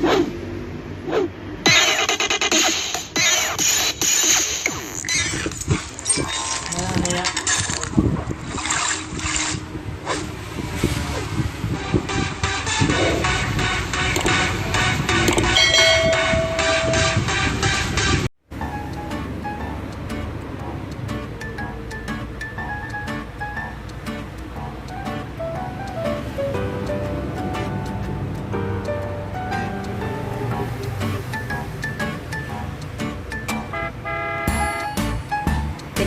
เ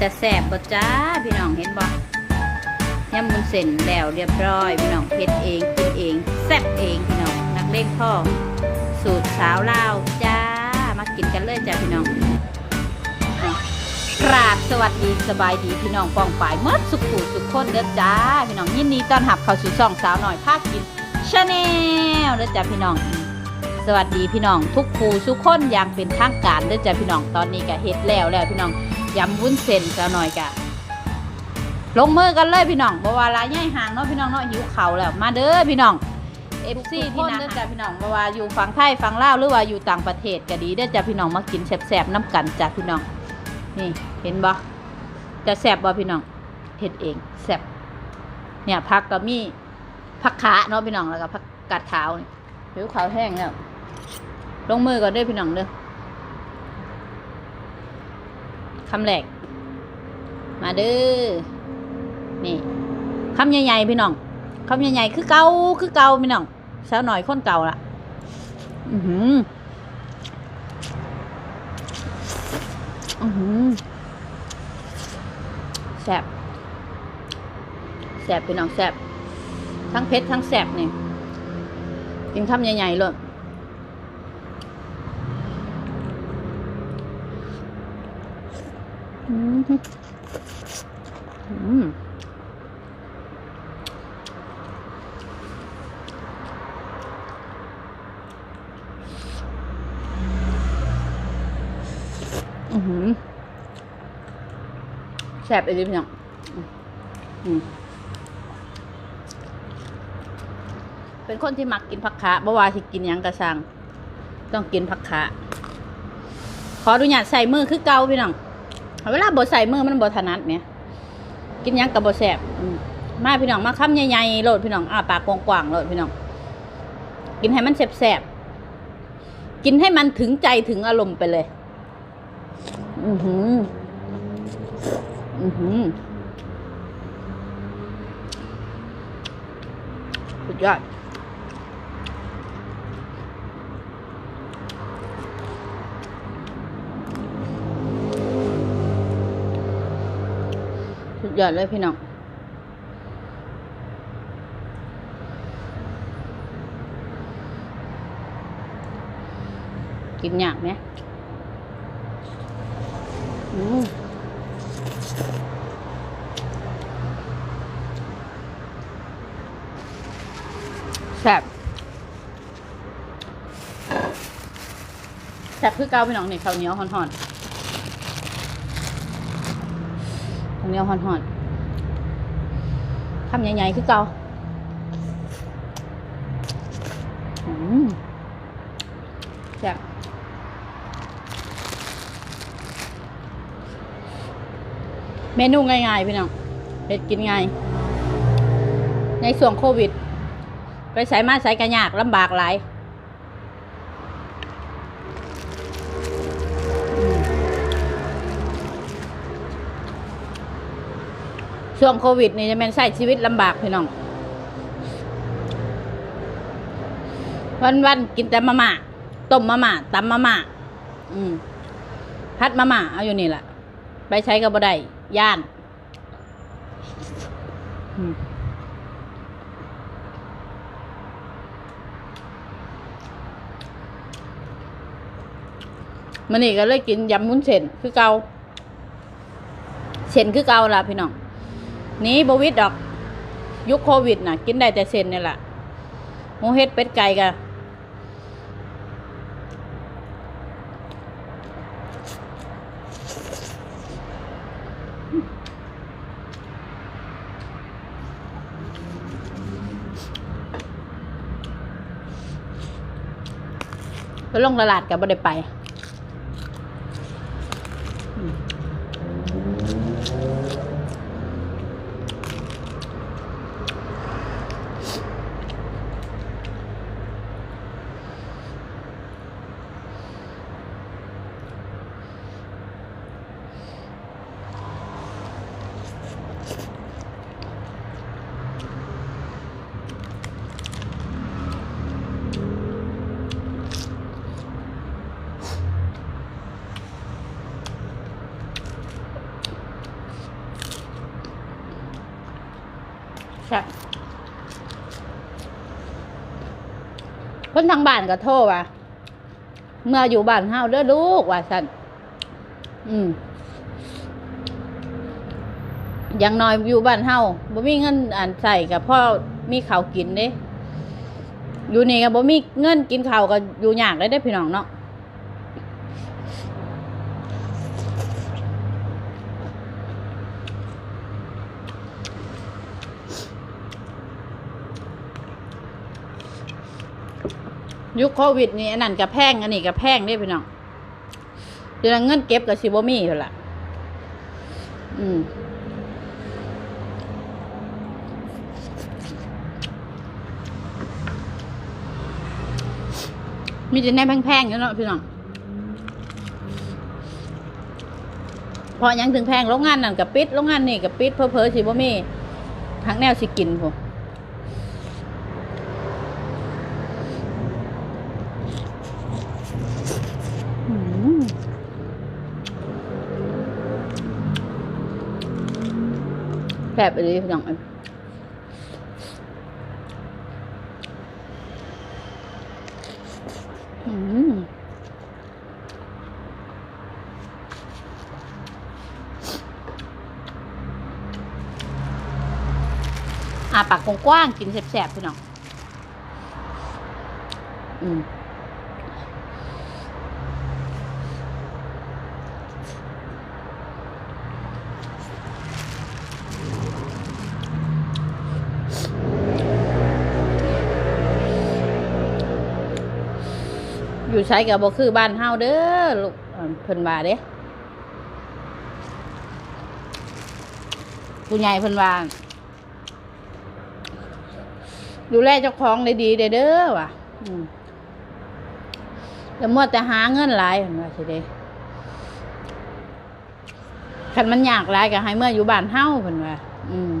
แต่แสบบ่จ้าพี่น้องเห็นบ่ยำมุนเส้นแล้วเรียบร้อยพี่น้องเพ็ดเองกินเองแซ่บเองพี่น้องนักเลงพ่อสูตรสาวลาวจ้ามากินกันเลยจ้าพี่น้องกราบสวัสดีสบายดีพี่น้องปองปายเมื่อสุขูสุขคนเด้อจ้าพี่น้องยินดีต้อนรับเข้าสู่ช่องสาวหน่อยภาคกินชาแนลเด้อจ้าพี่น้อง สวัสดีพี่น้องทุกผู้ทุกคนอย่างเป็นทางการเด้อจ้าพี่น้องตอนนี้ก็เฮ็ดแล้วแล้วพี่น้อง ยำวุ้นเส้นซะหน่อยกะลงมือกันเลยพี่น้องบ่ว่าลายใหญ่ห่างเนาะพี่น้องเนาะหิวเข่าวแล้วมาเด้อพี่น้อง FC ที่นั่นเด้อจ้าพี่น้องบ่ว่าอยู่ฝั่งไทยฝั่งลาวหรือว่าอยู่ต่างประเทศก็ดีเด้อจ้าพี่น้องมากินแซ่บๆน้ำกันจ้าพี่น้อง นี่เห็นบ่จะแซ่บบ่พี่น้องเฮ็ดเองแซ่บเนี่ยผักก็มีผักขาเนาะพี่น้องแล้วก็ผักกาดขาวนี่ผิวขาวแห้งแล้วลงมือก่อนเด้อพี่น้องเด้อ คำแรก มาเด้อนี่คำใหญ่ๆพี่น้องคำใหญ่ๆคือเก่าคือเก่าพี่น้องสาวหน่อยคนเก่าละอือหืออือหือแซบแซบพี่น้องแซบทั้งเผ็ดทั้งแซบนี่กินคำใหญ่ๆเลยอืมอืมอือหือ แซ่บอีหลีพี่น้องเป็นคนที่มักกินผักขาบ่ว่าสิกินยังกระซัง ต้องกินผักขาขออนุญาตใส่มือคือเกาพี่น้อง เวลาบ่ใส่มือมันบ่ถนัดเนี่ยกินยังกับบ่แซ่บมาพี่น้องมาคำใหญ่ๆโลดพี่น้องอ้าปากกว้างๆโลดพี่น้อง กินให้มันแซ่บๆกินให้มันถึงใจถึงอารมณ์ไปเลย อือหือ อือหือสุดยอด ดยอดเลยพี่น้องกินยากไหมอืมแซ่บแซ่บคือเกาพี่น้องนี่ข้าวเหนียวห่อนๆข้าว เหนียวห่อนๆคำใหญ่ๆคือเกาอืมแซ่บเมนูง่ายๆพี่น้องเฮ็ดกินง่าย ในส่วงโควิด ไปใส่มาใส่กันยากลำบากหลาย ช่วงโควิดนี่จะเป็นใช้ชีวิตลำบากพี่น้อง วันวันกินแต่มาม่าต้มมาม่าตำมาม่าอืมพัดมาม่าเอาอยู่นี่แหละไปใช้กับบ่ได้ย่านมันนี่ก็เลยกินยำมุ้นเส้นคือเกาเส้นคือเกาล่ะพี่น้อง นี้บวิดดอก ยุคโควิดน่ะ กินได้แต่เส้นนี่แหละหมูเฮ็ดเป็ดไก่กะไปลงตลาดกับบ่ได้ไป คนทางบ้านก็โทรว่าเมื่ออยู่บ้านเฮาเด้อลูกว่าสันอืมอย่างน้อยอยู่บ้านเฮาบ่มีเงินอ่านใส่กับพ่อมีข้าวกินเด้อยู่นี่ก็บ่มีเงินกินข้าวก็อยู่ยากเลยเด้พี่น้องเนาะ ยุคโควิดนี่อันนั้นกับแพงอันนี้กับแพงได้พี่น้องเดี๋ยวนั้นเงินเก็บกับชิบมีอยู่ละอืมมีแต่แน่แพงๆอยู่เนาะพี่น้องพอยังถึงแพงโรงงานนั่นกับปิดโรงงานนี่กับปิดเพอเพอๆสิบ่มีทั้งแนวสิกินพวก อืมแซ่บไปเลยพี่น้องอืมอาปากกว้างๆกินแซ่บๆพี่น้อง อืม ใช้กับบ่คือบ้านเฮาเด้อลูกเพิ่นว่าเด้ผู้ใหญ่เพิ่นว่าดูแลเจ้าของได้ดีเด้อว่ะแล้วมัวแต่หาเงินหลายเพิ่นว่าสิเด้คันมันยากหลายก็ให้เมื่ออยู่บ้านเฮาเพิ่นว่า อืม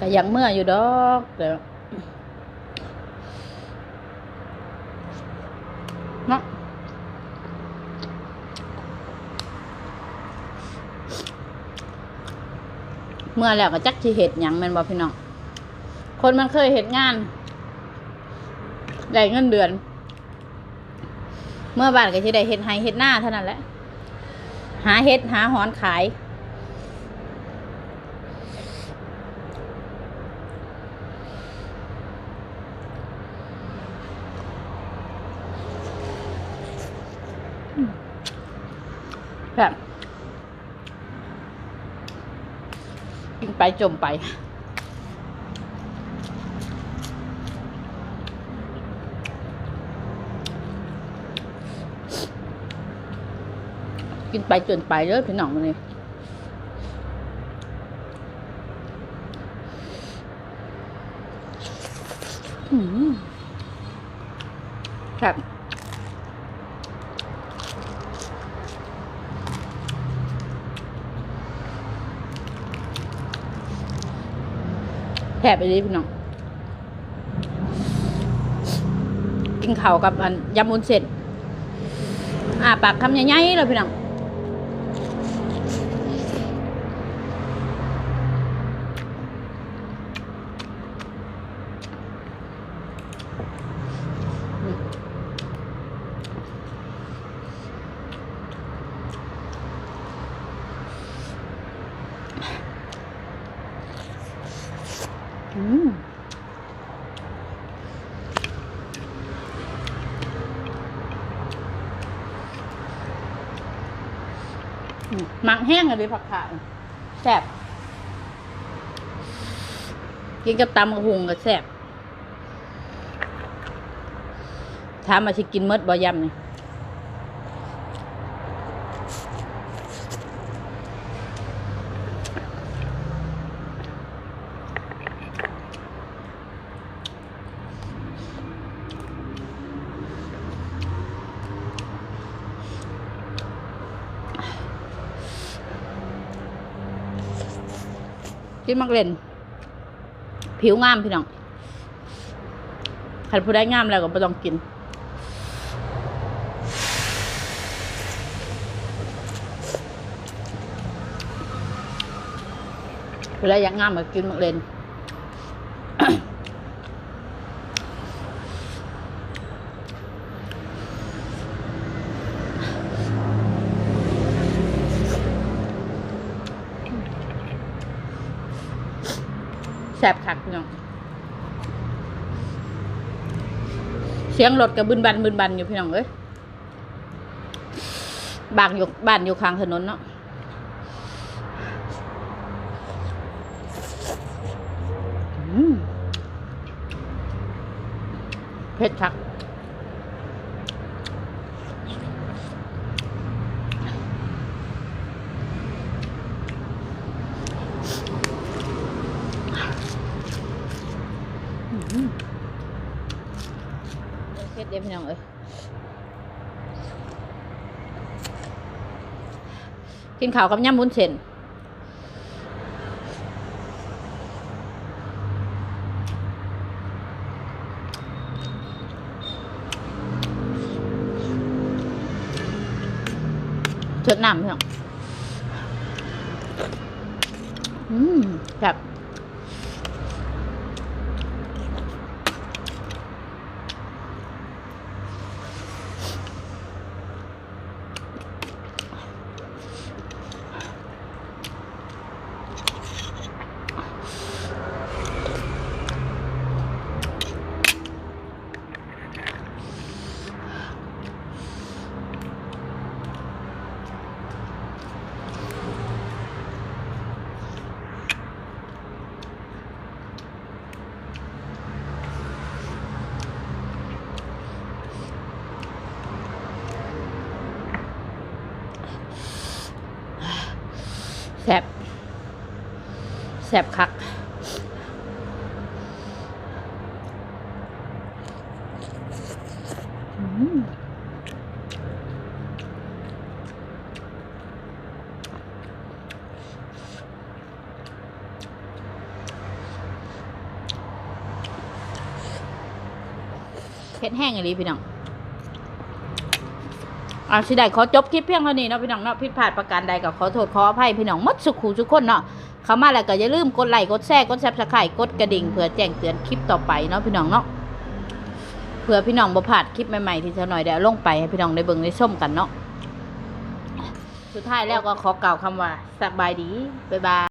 ก็ยังเมื่ออยู่ดอกเดี๋ยวเนะเมื่อแล้วก็จักที่เห็ดหยังแม่นบ่พี่น้อง คนมันเคยเห็ดงาน ได้เงินเดือน เมื่อบ้านก็จะได้เห็ดไฮเห็ดหน้าเท่านั้นแหละ หาเห็ดหาหอนขาย แบบกินไป จมไป กินไปจนไปเลยพี่น้องมันเลย แผลไปเลยพี่น้อง กินข้าวกับอันยำมุนเสร็จอ่าปากคำใหญ่ๆเลยพี่น้อง หมักแห้งเลยผักขาแซ่บกินกับตำกระหุงก็แซ่บถามมาสิกินเมดบ่ยำนี่ กินมักเล่น ผิวงามพี่น้องใครผู้ได้งามแล้วก็ไม่ต้องกินผู้ได้อยังงามก็กินมักเล่น แสบคักพี่น้องเสียงรถกับบึนบันบึนบันอยู่พี่น้องเอ้ยบางอยู่บ้านอยู่ข้างถนนเนาะเผ็ดคัก เผ็ดเด้พี่น้องเอ้ย กินข้าวกับยำบุญเส้นเชิดน้ำพี่น้องอืมแบบแซ่บแซ่บคักเผ็ดแห้งอย่างนี้พี่น้อง อาสิได้ขอจบคลิปเพียงเท่านี้เนาะพี่น้องเนาะผิดพลาดประการใดก็ขอโทษขออภัยพี่น้องหมดสุขูทุกคนเนาะเข้ามาแล้วก็อย่าลืมกดไลค์กดแชร์กดแซบสไครต์กดกระดิ่งเพื่อแจ้งเตือนคลิปต่อไปเนาะพี่น้องเนาะเพื่อพี่น้องบ่พลาดคลิปใหม่ๆที่เท่าหน่อยได้ลงไปให้พี่น้องได้เบิ่งได้ชมกันเนาะสุดท้ายแล้วก็ขอกล่าวคำว่าสบายดีบ๊ายบาย